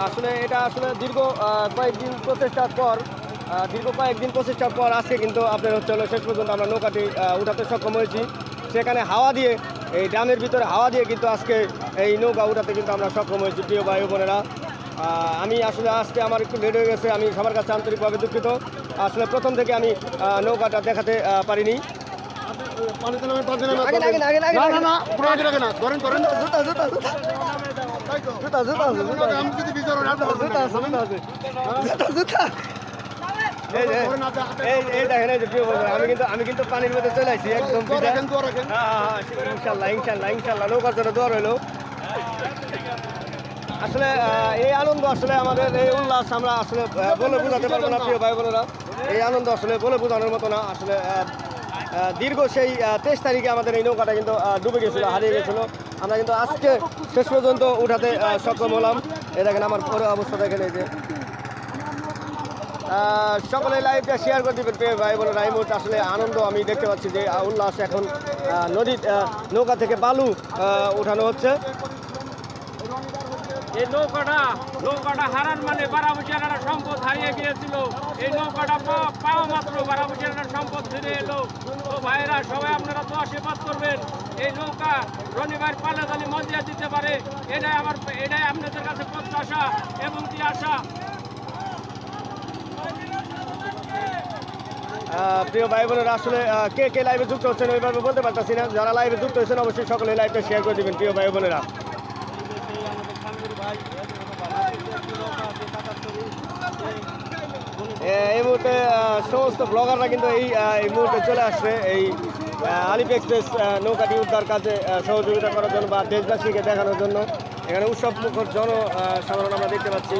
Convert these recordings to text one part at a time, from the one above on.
আসলে এটা আসলে দীর্ঘ কয়েকদিন প্রচেষ্টার পর দীর্ঘ কয়েকদিন প্রচেষ্টার পর আজকে কিন্তু আপনার হচ্ছে হলো শেষ পর্যন্ত আমরা নৌকাটি উঠাতে সক্ষম হয়েছি সেখানে হাওয়া দিয়ে এই ড্যামের ভিতরে হাওয়া দিয়ে কিন্তু আজকে এই নৌকা উঠাতে কিন্তু আমরা সক্ষম হয়েছি প্রিয় ভাই বোনেরা আমি আসলে আজকে আমার একটু লেট হয়ে গেছে আমি সবার কাছে আন্তরিকভাবে দুঃখিত আসলে প্রথম থেকে আমি নৌকাটা দেখাতে পারিনি পানিতে পানিতে না। না, না, না। ধরেন, ধরেন। জুতা জুতা জুতা। জুতা জুতা জুতা আমি কিন্তু আমি কিন্তু পানির মধ্যে চলে আসছি একদম। হ্যাঁ, হ্যাঁ, হ্যাঁ, ইনশাল্লাহ ইনশাল্লাহ ইনশাল্লাহ নৌকার জন্য দোয়া রইল আসলে এই আনন্দ আসলে আমাদের এই উল্লাস আমরা আসলে বলে বোঝাতে পারব না প্রিয় ভাই বোনেরা। এই আনন্দ আসলে বলে বোঝানোর মতো না আসলে দীর্ঘ সেই তেইশ তারিখে আমাদের এই নৌকাটা কিন্তু ডুবে গেছিল, হারিয়ে গেছিল। আমরা কিন্তু আজকে শেষ পর্যন্ত উঠাতে সক্ষম হলাম। এই দেখেন আমার পরে অবস্থা দেখেন এই যে। সকলে লাইভটা শেয়ার করে দিবেন, প্রিয় ভাই বোনেরা। এই মুহূর্তে আসলে আনন্দ, আমি দেখতে পাচ্ছি যে উল্লাস এখন নদীর নৌকা থেকে বালু উঠানো হচ্ছে। এই নৌকাটা নৌকাটা হারান মানে বারাবুচিয়ার একটা সম্পদ হারিয়ে গিয়েছিল। এই নৌকাটা পাওয়া- মাত্র বারাবুচিয়ার একটা সম্পদ ফিরে এলো। তো ভাইরা সবাই আপনারা তো আশীর্বাদ করবেন। এই নৌকা রনিবার পালে জানি মজিয়া দিতে পারে। এটাই আমার, এটাই আপনাদের কাছে প্রত্যাশা এবং কি আশা? প্রিয় ভাই বোনেরা, আসলে কে কে লাইভে যুক্ত হচ্ছেন ওইভাবে বলতে পারতেছি না। যারা লাইভে যুক্ত হচ্ছেন অবশ্যই সকলে লাইভটা শেয়ার করে দিবেন, প্রিয় ভাই বোনেরা। এই মুহূর্তে সমস্ত ব্লগাররা কিন্তু এই এই মুহূর্তে চলে আসছে এই আলিপ এক্সপ্রেস নৌকাটি উদ্ধার কাজে সহযোগিতা করার জন্য বা দেশবাসীকে দেখানোর জন্য এখানে উৎসব মুখর জন সাধারণ আমরা দেখতে পাচ্ছি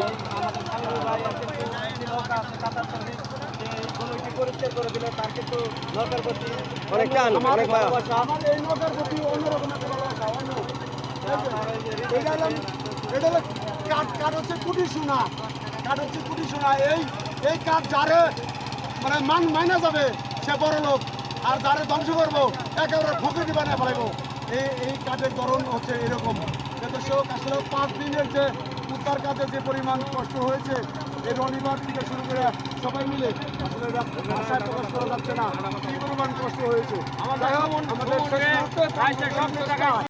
অনেক অনেক আমার। এটা হলো- কাঠ কাঠ হচ্ছে কুটি সোনা। কাঠ হচ্ছে কুটি সোনা। এই এই কাঠ যারে মানে মান মাইনা যাবে, সে বড় লোক। আর যারে ধ্বংস করব, একেবারে ফকরি বানিয়ে ফেলাইবো? এই এই কাঠের ধরন হচ্ছে এরকম। দর্শক আসলে, পাঁচ দিনের যে উদ্ধার কাজে যে পরিমাণ কষ্ট হয়েছে, এই রবিবার থেকে শুরু করে সবাই মিলে আসলে ভাষায় প্রকাশ করা যাচ্ছে না। কি পরিমাণ কষ্ট হয়েছে? আমাদের